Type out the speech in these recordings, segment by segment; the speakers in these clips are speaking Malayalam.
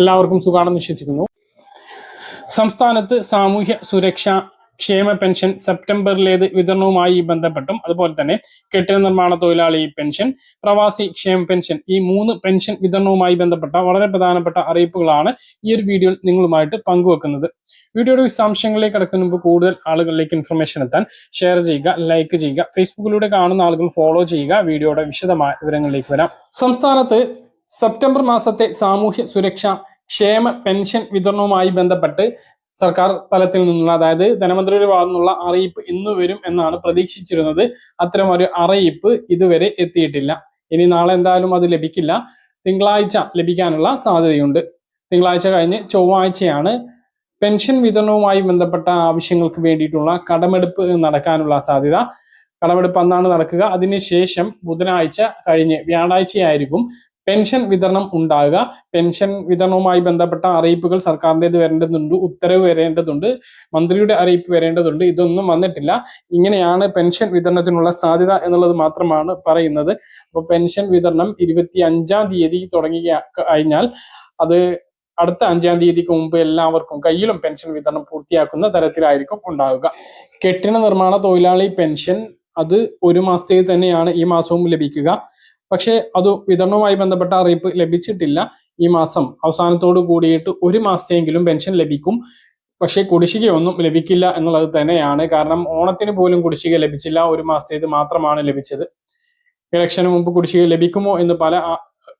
എല്ലാവർക്കും സുഖാണെന്ന് വിശ്വസിക്കുന്നു. സംസ്ഥാനത്ത് സാമൂഹ്യ സുരക്ഷ ക്ഷേമ പെൻഷൻ സെപ്റ്റംബറിലേത് വിതരണവുമായി ബന്ധപ്പെട്ടും അതുപോലെ തന്നെ കെട്ടിട നിർമ്മാണ തൊഴിലാളി പെൻഷൻ പ്രവാസി ക്ഷേമ പെൻഷൻ ഈ മൂന്ന് പെൻഷൻ വിതരണവുമായി ബന്ധപ്പെട്ട വളരെ പ്രധാനപ്പെട്ട അറിയിപ്പുകളാണ് ഈ ഒരു വീഡിയോയിൽ നിങ്ങളുമായിട്ട് പങ്കുവെക്കുന്നത്. വീഡിയോയുടെ വിശദാംശങ്ങളിലേക്ക് കടക്കുന്ന മുമ്പ് കൂടുതൽ ആളുകളിലേക്ക് ഇൻഫർമേഷൻ എത്താൻ ഷെയർ ചെയ്യുക ലൈക്ക് ചെയ്യുക ഫേസ്ബുക്കിലൂടെ കാണുന്ന ആളുകൾ ഫോളോ ചെയ്യുക. വീഡിയോയുടെ വിശദമായ വിവരങ്ങളിലേക്ക് വരാം. സംസ്ഥാനത്ത് സെപ്റ്റംബർ മാസത്തെ സാമൂഹ്യ സുരക്ഷ ക്ഷേമ പെൻഷൻ വിതരണവുമായി ബന്ധപ്പെട്ട് സർക്കാർ തലത്തിൽ നിന്നുള്ള അതായത് ധനമന്ത്രിയുടെ ഭാഗത്തു നിന്നുള്ള അറിയിപ്പ് ഇന്ന് വരും എന്നാണ് പ്രതീക്ഷിച്ചിരുന്നത്. അത്തരം ഒരു അറിയിപ്പ് ഇതുവരെ എത്തിയിട്ടില്ല. ഇനി നാളെ എന്തായാലും അത് ലഭിക്കില്ല. തിങ്കളാഴ്ച ലഭിക്കാനുള്ള സാധ്യതയുണ്ട്. തിങ്കളാഴ്ച കഴിഞ്ഞ് ചൊവ്വാഴ്ചയാണ് പെൻഷൻ വിതരണവുമായി ബന്ധപ്പെട്ട ആവശ്യങ്ങൾക്ക് വേണ്ടിയിട്ടുള്ള കടമെടുപ്പ് നടക്കാനുള്ള സാധ്യത. കടമെടുപ്പ് അന്നാണ് നടക്കുക. അതിനുശേഷം ബുധനാഴ്ച കഴിഞ്ഞ് വ്യാഴാഴ്ചയായിരിക്കും പെൻഷൻ വിതരണം ഉണ്ടാകുക. പെൻഷൻ വിതരണവുമായി ബന്ധപ്പെട്ട അറിയിപ്പുകൾ സർക്കാരിന്റെത് വരേണ്ടതുണ്ട് ഉത്തരവ് വരേണ്ടതുണ്ട് മന്ത്രിയുടെ അറിയിപ്പ് വരേണ്ടതുണ്ട്. ഇതൊന്നും വന്നിട്ടില്ല. ഇങ്ങനെയാണ് പെൻഷൻ വിതരണത്തിനുള്ള സാധ്യത എന്നുള്ളത് മാത്രമാണ് പറയുന്നത്. അപ്പോൾ പെൻഷൻ വിതരണം ഇരുപത്തി അഞ്ചാം തീയതി തുടങ്ങി കഴിഞ്ഞാൽ അത് അടുത്ത അഞ്ചാം തീയതിക്ക് മുമ്പ് എല്ലാവർക്കും കയ്യിലും പെൻഷൻ വിതരണം പൂർത്തിയാക്കുന്ന തരത്തിലായിരിക്കും ഉണ്ടാവുക. കെട്ടിട നിർമ്മാണ തൊഴിലാളി പെൻഷൻ അത് ഒരു മാസത്തേക്ക് തന്നെയാണ് ഈ മാസവും ലഭിക്കുക. പക്ഷേ അത് വിതരണവുമായി ബന്ധപ്പെട്ട അറിയിപ്പ് ലഭിച്ചിട്ടില്ല. ഈ മാസം അവസാനത്തോട് കൂടിയിട്ട് ഒരു മാസത്തെയെങ്കിലും പെൻഷൻ ലഭിക്കും. പക്ഷേ കുടിശ്ശികയൊന്നും ലഭിക്കില്ല എന്നുള്ളത് തന്നെയാണ്. കാരണം ഓണത്തിന് പോലും കുടിശ്ശിക ലഭിച്ചില്ല. ഒരു മാസത്തേത് മാത്രമാണ് ലഭിച്ചത്. ഇലക്ഷന് മുമ്പ് കുടിശ്ശിക ലഭിക്കുമോ എന്ന് പല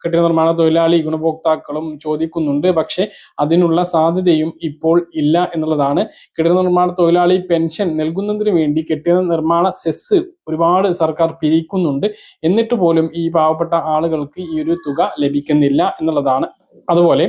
കെട്ടിട നിർമ്മാണ തൊഴിലാളി ഗുണഭോക്താക്കളും ചോദിക്കുന്നുണ്ട്. പക്ഷേ അതിനുള്ള സാധ്യതയും ഇപ്പോൾ ഇല്ല എന്നുള്ളതാണ്. കെട്ടിട നിർമ്മാണ തൊഴിലാളി പെൻഷൻ നൽകുന്നതിന് വേണ്ടി കെട്ടിട നിർമ്മാണ സെസ് ഒരുപാട് സർക്കാർ പിരിക്കുന്നുണ്ട്. എന്നിട്ട് പോലും ഈ പാവപ്പെട്ട ആളുകൾക്ക് ഈ ഒരു തുക ലഭിക്കുന്നില്ല എന്നുള്ളതാണ്. അതുപോലെ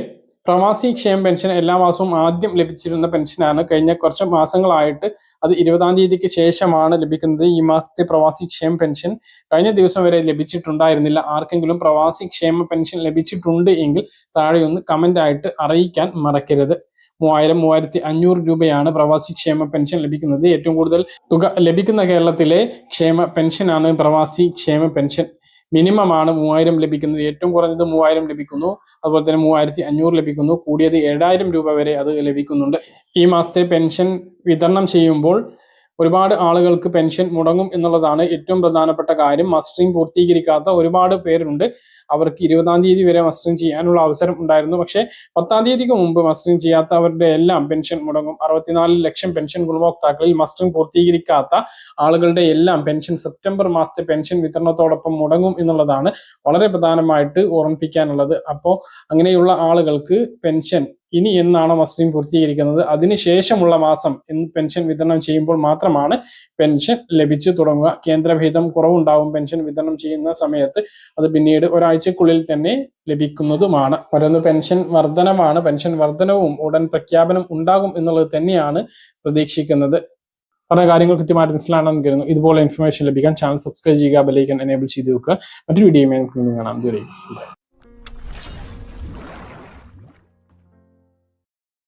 പ്രവാസി ക്ഷേമ പെൻഷൻ എല്ലാ മാസവും ആദ്യം ലഭിച്ചിരുന്ന പെൻഷനാണ്. കഴിഞ്ഞ കുറച്ച് മാസങ്ങളായിട്ട് അത് ഇരുപതാം തീയതിക്ക് ശേഷമാണ് ലഭിക്കുന്നത്. ഈ മാസത്തെ പ്രവാസി ക്ഷേമ പെൻഷൻ കഴിഞ്ഞ ദിവസം വരെ ലഭിച്ചിട്ടുണ്ടായിരുന്നില്ല. ആർക്കെങ്കിലും പ്രവാസി ക്ഷേമ പെൻഷൻ ലഭിച്ചിട്ടുണ്ട് എങ്കിൽ താഴെ ഒന്ന് കമന്റ് ആയിട്ട് അറിയിക്കാൻ മറക്കരുത്. മൂവായിരം മൂവായിരത്തി അഞ്ഞൂറ് രൂപയാണ് പ്രവാസി ക്ഷേമ പെൻഷൻ ലഭിക്കുന്നത്. ഏറ്റവും കൂടുതൽ തുക ലഭിക്കുന്ന കേരളത്തിലെ ക്ഷേമ പെൻഷനാണ് പ്രവാസി ക്ഷേമ പെൻഷൻ. മിനിമം ആണ് മൂവായിരം ലഭിക്കുന്നത്. ഏറ്റവും കുറഞ്ഞത് മൂവായിരം ലഭിക്കുന്നു. അതുപോലെ തന്നെ മൂവായിരത്തി അഞ്ഞൂറ് ലഭിക്കുന്നു. കൂടിയത് ഏഴായിരം രൂപ വരെ അത് ലഭിക്കുന്നുണ്ട്. ഈ മാസത്തെ പെൻഷൻ വിതരണം ചെയ്യുമ്പോൾ ഒരുപാട് ആളുകൾക്ക് പെൻഷൻ മുടങ്ങും എന്നുള്ളതാണ് ഏറ്റവും പ്രധാനപ്പെട്ട കാര്യം. മസ്റ്ററിംഗ് പൂർത്തീകരിക്കാത്ത ഒരുപാട് പേരുണ്ട്. അവർക്ക് ഇരുപതാം തീയതി വരെ മസ്റ്ററിംഗ് ചെയ്യാനുള്ള അവസരം ഉണ്ടായിരുന്നു. പക്ഷേ പത്താം തീയതിക്ക് മുമ്പ് മസ്റ്ററിംഗ് ചെയ്യാത്തവരുടെ എല്ലാം പെൻഷൻ മുടങ്ങും. അറുപത്തിനാല് ലക്ഷം പെൻഷൻ ഗുണഭോക്താക്കളിൽ മസ്റ്ററിംഗ് പൂർത്തീകരിക്കാത്ത ആളുകളുടെ എല്ലാം പെൻഷൻ സെപ്റ്റംബർ മാസത്തെ പെൻഷൻ വിതരണത്തോടൊപ്പം മുടങ്ങും എന്നുള്ളതാണ് വളരെ പ്രധാനമായിട്ട് ഓർമ്മിപ്പിക്കാനുള്ളത്. അപ്പോൾ അങ്ങനെയുള്ള ആളുകൾക്ക് പെൻഷൻ ഇനി എന്നാണോ മസ്ലിം പൂർത്തീകരിക്കുന്നത്? അതിനുശേഷമുള്ള മാസം എന്ന് പെൻഷൻ വിതരണം ചെയ്യുമ്പോൾ മാത്രമാണ് പെൻഷൻ ലഭിച്ചു തുടങ്ങുക. കേന്ദ്രഭേദം കുറവുണ്ടാവും പെൻഷൻ വിതരണം ചെയ്യുന്ന സമയത്ത് അത് പിന്നീട് ഒരാഴ്ചക്കുള്ളിൽ തന്നെ ലഭിക്കുന്നതുമാണ്. മറ്റൊന്ന് പെൻഷൻ വർധനമാണ്. പെൻഷൻ വർധനവും ഉടൻ പ്രഖ്യാപനം ഉണ്ടാകും എന്നുള്ളത് തന്നെയാണ് പ്രതീക്ഷിക്കുന്നത്. പറഞ്ഞ കാര്യങ്ങൾ കൃത്യമായിട്ട് മനസ്സിലാണെന്ന് കരുതുന്നു. ഇതുപോലെ ഇൻഫർമേഷൻ ലഭിക്കാൻ ചാനൽ സബ്സ്ക്രൈബ് ചെയ്യുക ബെലൈക്കൻ എനേബിൾ ചെയ്ത് വെക്കുക. മറ്റൊരു വീഡിയോ കാണാം. ഇതുവരെ.